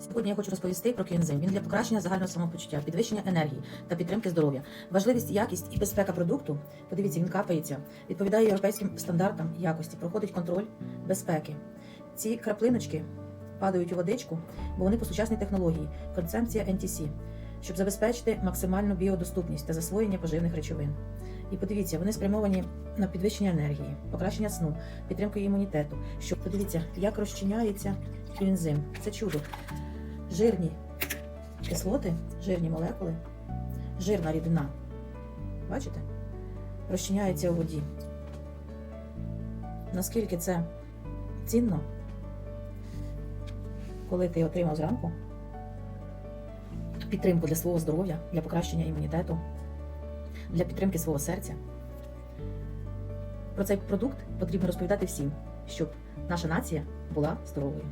Сьогодні я хочу розповісти про кіензим. Він для покращення загального самопочуття, підвищення енергії та підтримки здоров'я. Важливість, якість і безпека продукту. Подивіться, він капається, відповідає європейським стандартам якості, проходить контроль безпеки. Ці краплиночки падають у водичку, бо вони по сучасній технології, концепція NTC, щоб забезпечити максимальну біодоступність та засвоєння поживних речовин. І подивіться, вони спрямовані на підвищення енергії, покращення сну, підтримку імунітету. Що подивіться, як розчиняється кіензим. Це чудо. Жирні кислоти, жирні молекули, жирна рідина. Бачите? Розчиняється у воді. Наскільки це цінно, коли ти отримав зранку підтримку для свого здоров'я, для покращення імунітету, для підтримки свого серця. Про цей продукт потрібно розповідати всім, щоб наша нація була здоровою.